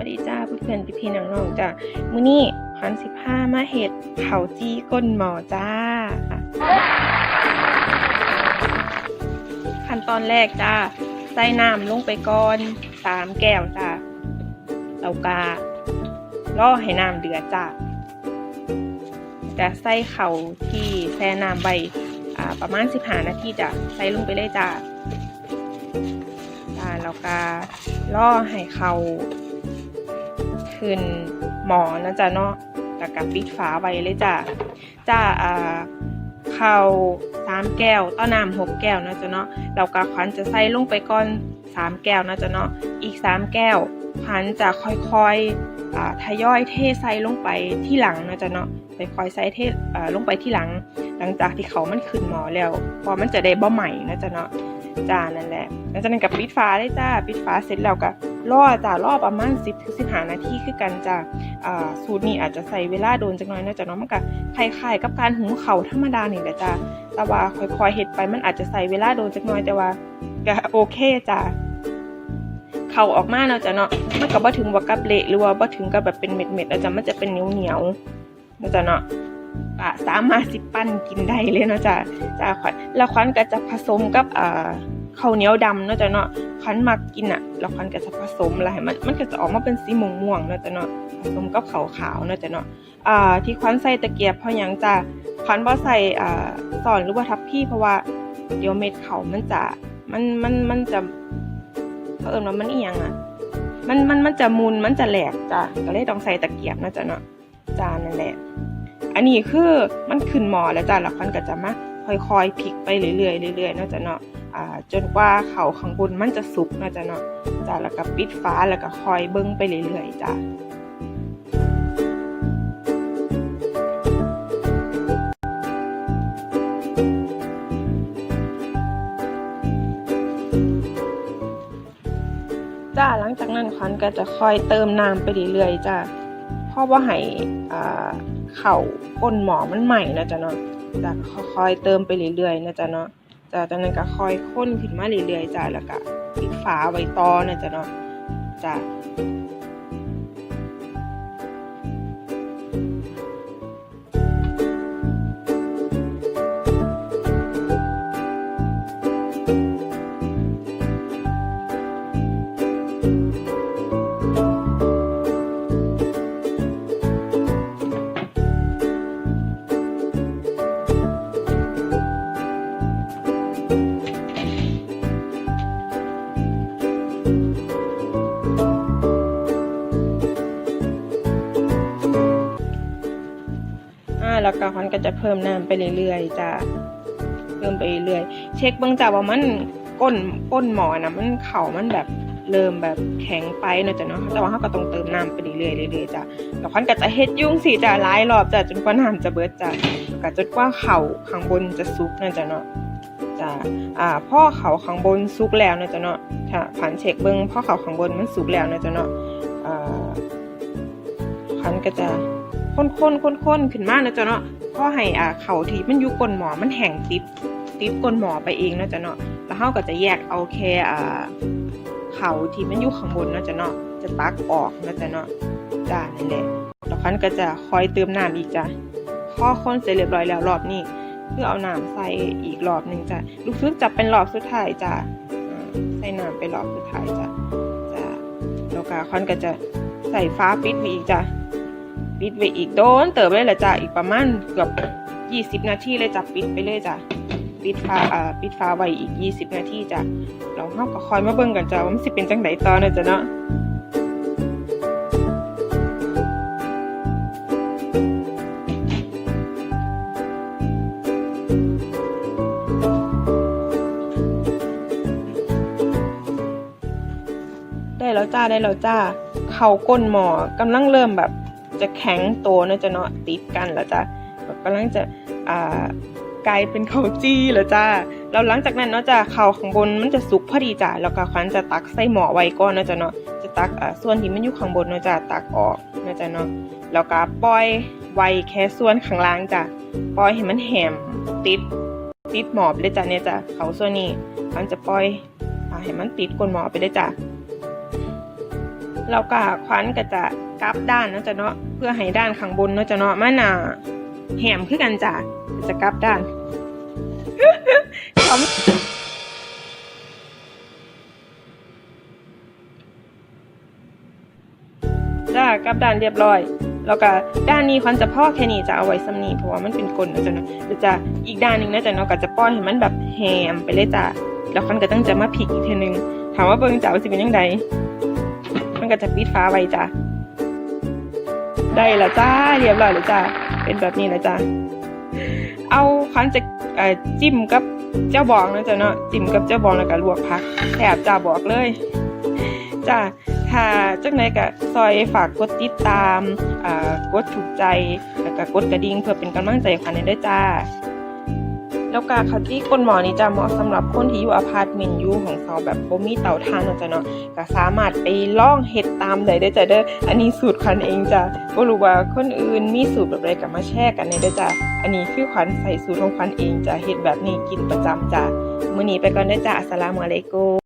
วัสดีจ้าเพื่อนๆพี่ๆน้องๆจ้ามื้อนี้ขวัญสิพามาเฮ็ดข้าจี้ก้นหมอจ้า ขั้นตอนแรกจ้าใส่น้ำลงไปก่อนสามแก้วจ้าแล้วก็รอให้น้ำเดือดจ้าจะใส่เข่าที่แช่น้ำไว้อ่าประมาณ15นาทีจ้ะใส่ลงไปเลยจ้าจ้าแล้วก็รอให้เขา ขึ้นหมอนะจ๊ะเนาะแล้วก็ปิดฝาไว้เลยจ้าจ้าอ่าข้าวสามแก้วต้อน้ำหกแก้วนะจ๊ะเนาะเราก็ขวัญจะใส่ลงไปก่อนสามแก้วนะจ๊ะเนาะอีกสามแก้วขวัญจะค่อยๆอ่าทยอยเทใส่ลงไปที่หลังนะจ๊ะเนาะไปค่อยใส่เทอ่าลงไปที่หลัง หลังจากที่เขามันขึ้นหมอแล้วพอมันจะได้บ่ใหม่นะจ๊ะเนาะจ้านั่นแหละแล้วจากนั้นกับปิดฟ้าได้จ้าปิดฟ้าเสร็จแล้วก็ รอจ้ารอประมาณ 10ถึง15 นาทีคือกันจ้าอ่าสูตรนี้อาจจะใส่เวลาโดนจักหน่อยนะจ๊ะเนาะมันก็คล้ายๆกับการหุงข้าธรรมดานี่แหละจ้าแต่ว่าค่อยๆเฮ็ดไปมันอาจจะใส่เวลาโดนจักหน่อยแต่ว่าก็โอเคจ้ะเข่าออกมาเนาะจ้ะเนาะมันก็บ่ถึงว่ากับเละหรือว่าบ่ถึงกับแบบเป็นเม็ดๆแล้วจ้ะมันจะเป็นเหนียวๆเนาะจ้ะเนาะอะสามารถสิปั้นกินได้เลยเนาะจ้ะจ้ะขวัญแล้วขวัญก็จะผสมกับอ่า ข้าวเหนียวดำเนาะจ้ะเนาะขวัญมักกินอะแล้วขวัญก็จะผสมแล้วให้มันมันก็จะออกมาเป็นสีม่วงๆเนาะจ้ะเนาะผสมกับขาวๆเนาะจ้ะเนาะอ่าที่ขวัญใส่ตะเกียบเพราะยังจ้ะขวัญบ่ใส่อ่าสอนหรือว่าทับพี่เพราะว่าเดี๋ยวเม็ดเขามันจะมันมันมันจะเขาเอิ้นว่ามันเอียงอะมันมันมันจะมุนมันจะแหลกจ้ะก็เลยต้องใส่ตะเกียบนะจ๊ะเนาะจานนั่นแหละ อันนี้คือมันขึ้นหมอแล้วจ้ะแล้วขวัญก็จะมาค่อยๆพลิกไปเรื่อยๆเรื่อยๆเนาะจ้ะเนาะ จนกว่าเขาข้างบนมันจะสุกนะจ้ะเนาะจ้ะแล้วก็ปิดฝาแล้วก็คอยเบิ่งไปเรื่อยๆจ้ะจ้าหลังจากนั้นขวัญก็จะคอยเติมน้ำไปเรื่อยๆจ้าเพราะว่าให้เข่าก้นหมอมันใหม่นะจ๊ะเนาะจะคอยๆเติมไปเรื่อยๆนะจ๊ะเนาะ จ้าจากนั้นก็คอยค้นขึ้นมาเรื่อยๆจ้าแล้วก็ปิดฝาไว้ต่อนะจ้ะเนาะจ้า แล้วก็ขวัญก็จะเพิ่มน้ำไปเรื่อยๆจ้าเพิ่มไปเรื่อยๆเช็คเบื้องจาว่ามันก้นก้นหมอนะมันเข่ามันแบบเริ่มแบบแข็งไปเนาะจ้ะเนาะแต่ว่าเราก็ต้องเติมน้ำไปเรื่อยๆเรื่อยๆจ้ะแล้วขวัญก็จะเฮ็ดยุ่งสิจ้ะหลายรอบจ้ะจนกว่าน้ำจะเบิดจ้ะก็จนกว่าเข่าข้างบนจะสุกเนะจ้ะเนาะจ้ะอ่าพ่อเข่าข้างบนสุกแล้วเนาะจ้ะเนาะถ้าผ่านเช็คเบิ่งพ่อเข่าข้างบนมันสุกแล้วเนาะจ้ะเนาะอ่าขวัญก็จะ ข้นข้นข้นข้นๆขึ้นมานะจ๊ะเนาะเพราะให้อ่าเข่าที่มันอยู่ก้นหมอมันแห้งติดติดก้นหมอไปเองนะจ๊ะเนาะแล้วเฮาก็จะแยกเอาแค่อ่าเข่าที่มันอยู่ข้างบนนะจ๊ะเนาะจะตักออกนะจ๊ะเนาะจ้านั่นแหละแล้วคันก็จะคอยเติมน้ำอีกจ้ะพอคนเสร็จเรียบร้อยแล้วรอบนี้คือเอาน้ำใส่อีกรอบหนึ่งจ้ะลูกซึกจะเป็นรอบสุดท้ายจ้ะใส่น้ำไปรอบสุดท้ายจ้ะจ้ะแล้วก็คอนก็จะใส่ฟ้าปิดไว้อีกจ้ะ ปิดไว้อีกโดนเติบเลยละจ้ะอีกประมาณเกือบยี่สิบนาทีเลยจ้ะปิดไปเลยจ้ะปิดฟ้าอ่าปิดฟ้าไว้อีกยี่สิบนาทีจ้ะเราเฮาก็คอยมาเบิ่งกันจ้ะว่ามันสิเป็นจังไดต่อเนาะจ้ะเนาะได้แล้วจ้าได้แล้วจ้า เข่าก้นหมอกำลังเริ่มแบบ จะแข็งโตเนาะจะเนาะติดกันแล้วจ้ะแบบกำลังจะอ่ากลายเป็นเขาจี้แล้วจ้าแล้วหลังจากนั้นเนาะจ้ะเขาข้างบนมันจะสุกพอดีจ้ะแล้วก็ขวัญจะตักใส่หม้อไว้ก่อนเนาะจะเนาะจะตักอ่าส่วนที่มันอยู่ข้างบนเนาะจ้ะตักออกเนาะจะเนาะแล้วก็ปล่อยไว้แค่ส่วนข้างล่างจ้ะปล่อยให้มันแหมติดติดหมอบเลยจ้ะเนี่ยจ้ะเขาส่วนนี้ขวัญจะปล่อยอ่าให้มันติดก้นหมอไปเลยจ้ะ แล้วก็ควันก็จะกลับด้านนาะจ้ะเนาะเพื่อให้ด้านข้างบนเนาะจ้ะเนาะมันน่ะแหมคือกันจ้ะจะกลับด้านจ้ากลับด้านเรียบร้อย แล้วก็ด้านนี้ควันจะพ่อแค่นี้จะเอาไว้ซ้ำนี้เพราะว่ามันเป็นกลนะจ๊ะเนาะเดี๋ยวจะอีกด้านหนึ่งนะจ๊ะเนาะก็จะป้อนให้มันแบบแฮมไปเลยจ้ะแล้วควันก็ต้องจะมาพลิกอีกทีนึงถามว่าเบิ่งจ้าว่าสิเป็นยังไง ก็จะปิดฟ้าไว้จ้ะได้ละจ้าเรียบร้อยเลยจ้ะเป็นแบบนี้นะจ้ะเอาควันจะจิ้มกับเจ้าบองนะจ๊ะเนาะจิ้มกับเจ้าบองแล้วก็ลวกผักแถบจ้าบอกเลยจ้าค่ะจังไหนก็ซอยฝากกดติดตามอ่ากดถูกใจแล้วก็กดกระดิ่งเพื่อเป็นกำลังใจขวัญให้ด้วยจ้า แล้วก็คาที่ก้นหมอนี่จะเหมาะสำหรับคนที่อยู่อพาร์ตเมนต์อยู่ของเขาแบบบ่มีเตาถ่านเนาะจ้ะเนาะก็สามารถไปล่องเฮ็ดตามได้เด้อจ้ะเด้ออันนี้สูตรขวัญเองจ้ะบ่รู้ว่าคนอื่นมีสูตรแบบใดก็มาแชร์กันในเด้อจ้ะอันนี้คือขวัญใส่สูตรของขวัญเองจ้ะเฮ็ดแบบนี้กินประจำจ้ะมื้อนี้ไปก่อนเด้อจ้ะอัสสลามุอะลัยกุม